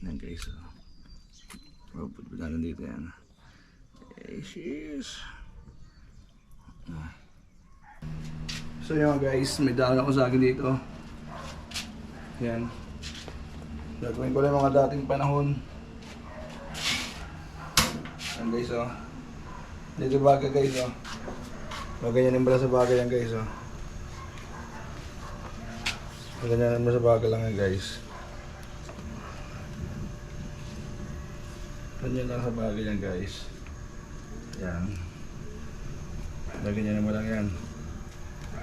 Yan guys. Oh, oh put na dito yan. Eh, sheesh. So yun guys, may daan ako sa akin dito. Yan. Gagawin ko lang mga dating panahon. Yan guys oh. Dito baga guys oh. Maganyan yung bala sa baga yan guys oh. Maganyan yung sa baga lang yan guys. Ganyan lang sa bagay yan guys. Yan. Ganyan naman lang yan.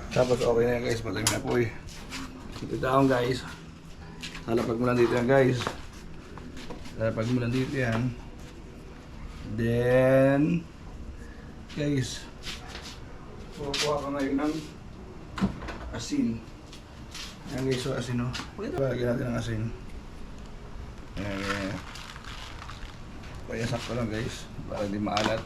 Tapos okay na yan guys. Malamig na po eh. Ito taong guys. Lalapag mo lang dito yan guys. Lalapag mo lang dito yan. Then, guys, kukuha ka ngayon ng asin. Yan guys, so asin o. Lagyan natin ng asin. Ayan, ayan. Kaya sakto lang guys, para di maalat.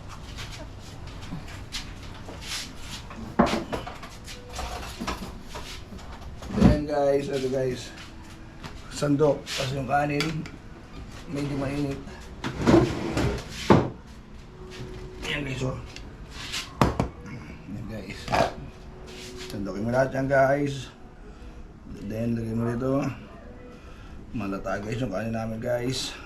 Then guys, ito guys, sandok, tapos yung kanin, medyo mainit. Yan guys, oh. Yan guys. Sandokin mo lahat yan guys. Then, lagay mo dito. Malata guys yung kanin namin guys.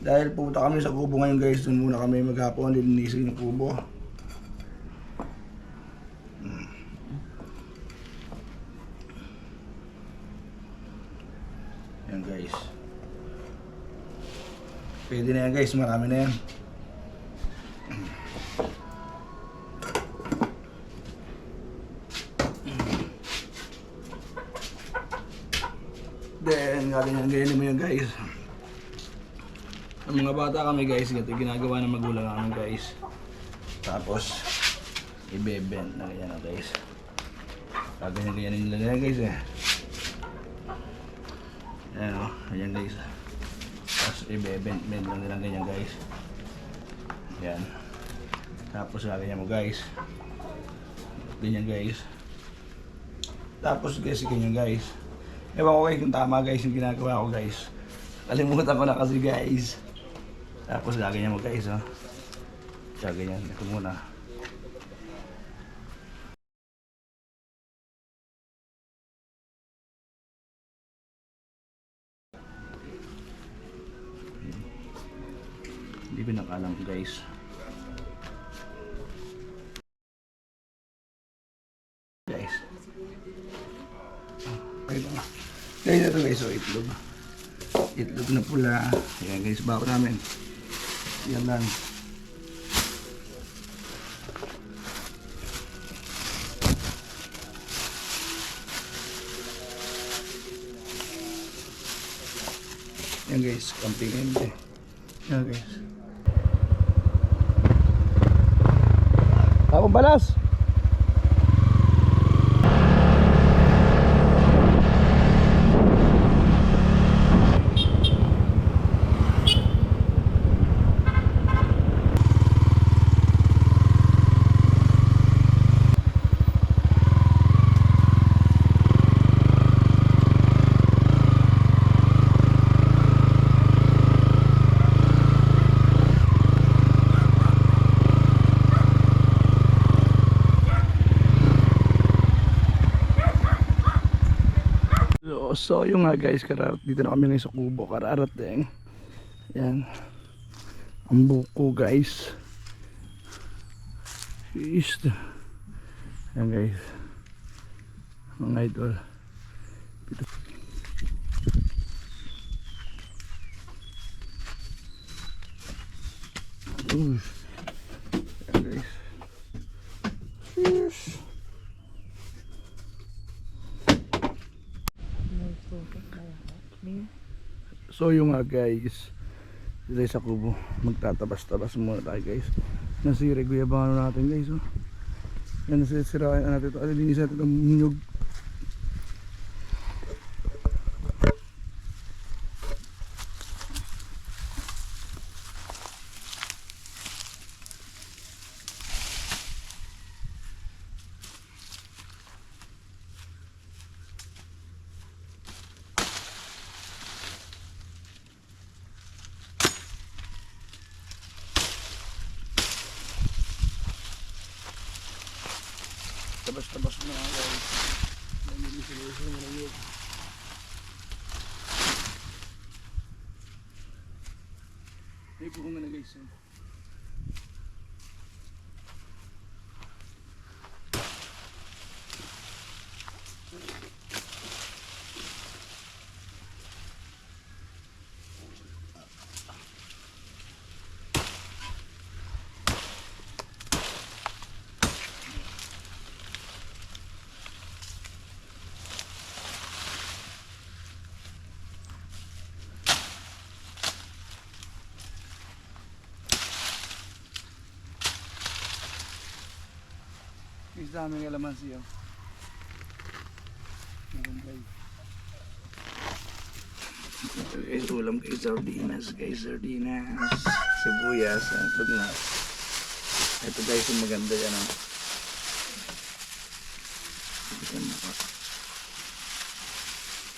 Dahil pupunta kami sa kubo ngayon guys, dun muna kami maghapon, lilinisin yung kubo. Hmm. Yan guys. Pwede na yan guys, marami na yan. Then, gaganyan ganyan mo yan guys. Ang mga bata kami guys, ganito ginagawa ng magulang namin guys. Tapos, ibebend na ganyan na guys. Gaganyan ganyan nila ganyan guys eh. Ayan o, ayan guys. Tapos ibebend bend lang nila ganyan guys. Ayan. Tapos gaganyan mo guys. Ganyan guys. Tapos guys, ganyan guys. Ewan ko kayo kung tama guys yung ginagawa ko guys. Kalimutan ko na kasi guys. Tapos gaganyan mo guys oh. Gaganyan. Ito muna. Hindi pinakalam guys. Guys. Ayun na. Guys, ito guys, so itlog. Itlog na pula. Ayan guys, bako namin. Yan lang. Yan guys, camping ente. Yan guys. Ako balas! So, yung nga guys, kararat dito na kami ngayon sa kubo, kararat din. Yan. Ang buko guys. Is Yan guys. Mga idol. Dito. Uy. Yan guys. Yes. So yung nga guys, dito sa kubo, magtatabas-tabas muna tayo guys. Nasira guyabano natin guys. Oh. Yan nasisirain na natin ito. Alilinis natin itong nyug. Tabas-tabas na mga guys. Nangyayari sila yung mga Ay, buko nga na guys. eh. Daming alaman siya. Guys, ulam kay sardinas, kay sardinas, sibuyas, ito na. Ito guys, yung maganda yan. ah. Yan ako.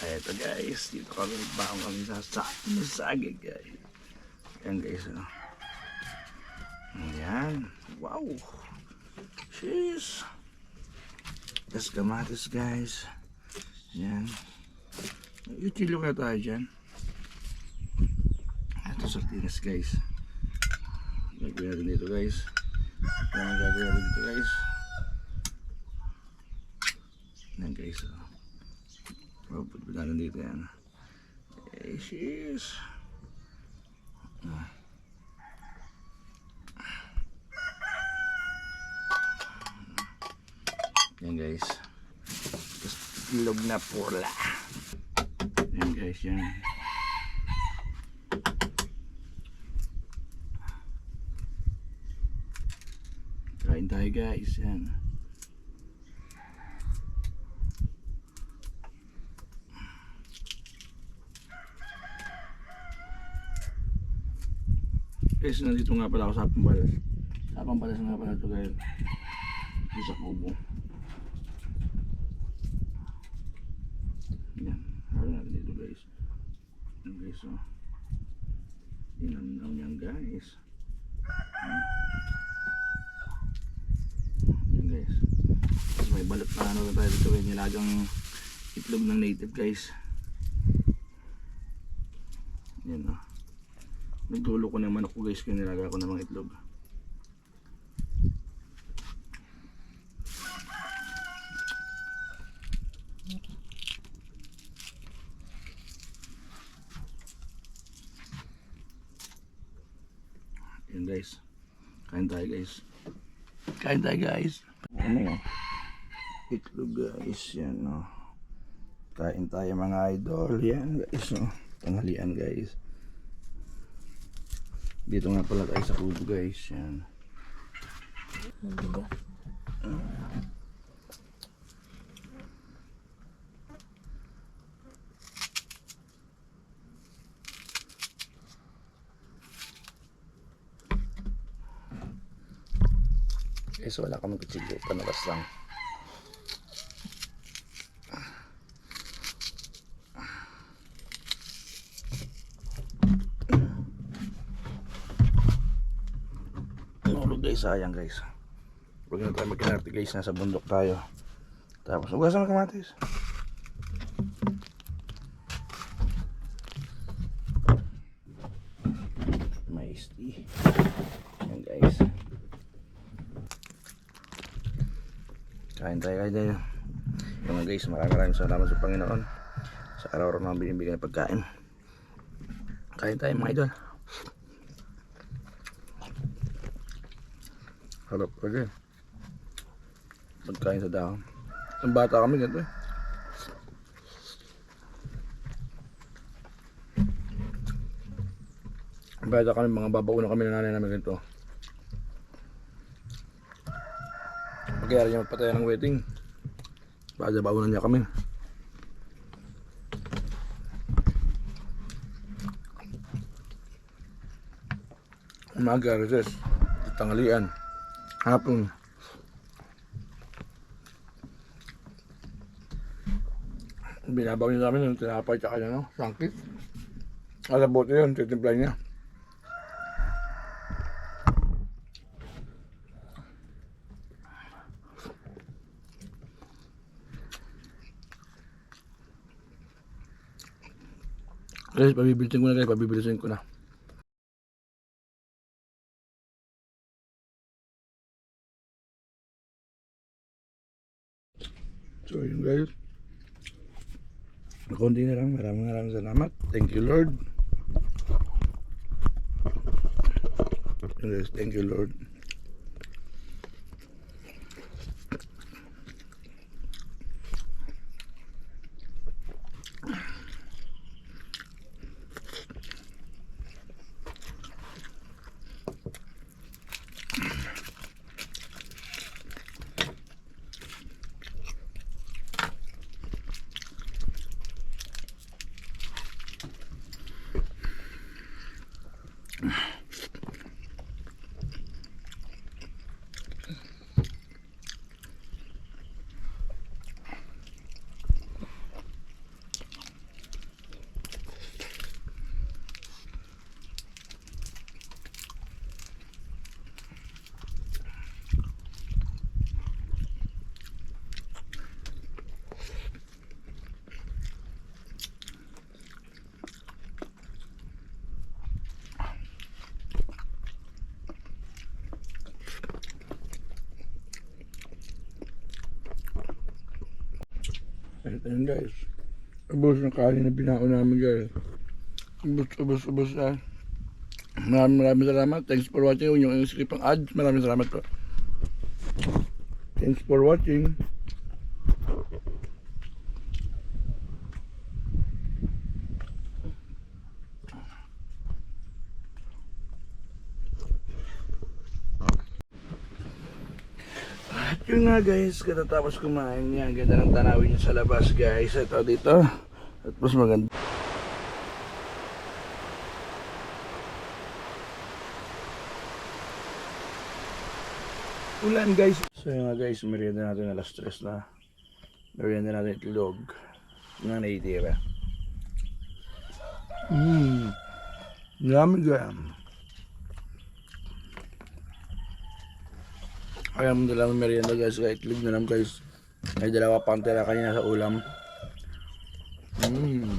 Ay, ito guys, dito kami baong kami sa sa sagig guys. Yan guys, ano. Ayan, wow. Jeez. Tapos kamatis guys. Yan. Utilo kaya tayo dyan. Ito sardinas guys. Gagawin natin dito guys. Yan ang gagawin natin dito guys. Yan guys. Oh. Puput natin dito yan. Eh, jeez. Ah. Yan guys. Ilog na pula. Yan guys, yan. Kain tayo guys, yan. Guys, nandito nga pala ako sa Pampalas. Sa Pampalas nga pala ito guys. Sa Kubo. Yan. Harap natin dito guys. Yan guys oh. Inanaw niyan guys. Yan. Yan guys. Balot na ano tayo dito eh. Nilagang itlog ng native guys. Yan oh. Nagdulo ko ng manok ko guys kaya nilaga ko ng mga itlog. Yan guys. Kain tayo guys. Kain tayo guys. Ano yun? Itlog guys. Yan o. Kain tayo mga idol. Yan guys o. Tanghalian guys. Dito nga pala tayo sa kubo guys. Yan. Guys, wala kami kutsilyo. Panagas lang. Guys, sayang guys. Huwag na tayo magkinarte guys, nasa bundok tayo. Tapos, ugasan ng kamatis. May tea. Guys. Kain tayo kain tayo. Mga guys, maraming maraming salamat sa Panginoon. Sa araw-araw na binibigyan ng pagkain. Kain tayo mga idol. Harap ka Pagkain sa dahon. Ang bata kami ganito eh. Ang bata kami, mga babauna kami ng nanay namin ganito. Pagkayari niya magpataya ng wedding. Bada baunan niya kami. Umaga, recess. Tanghalian hapon binabaw niya namin ng tinapay tsaka niya, no? Sangkit. At buti yun, titimpla niya. Guys, pabibilisin ko na guys, pabibilisin ko na. So yun guys. Konti na lang. Maraming maraming salamat. Thank you Lord. Yun, guys, thank you Lord. Yun guys. Ubus ng kanin na binao namin guys. Ubus, ubus, ubus na. Maraming maraming salamat. Thanks for watching. Niyo yung skip ang ads. Maraming salamat po. Thanks for watching. Yun nga guys, katatapos kumain niya, ang ganda ng tanawin niya sa labas guys. Ito dito. At mas maganda. Ulan guys. So yun nga guys, merienda natin alas stress na. Merienda natin itlog. Nga naitira. Mmm. Yummy guys. Kaya mo dalawa merienda guys. Kaya itlog na lang guys. May dalawa pang tira kanina sa ulam. Mmm.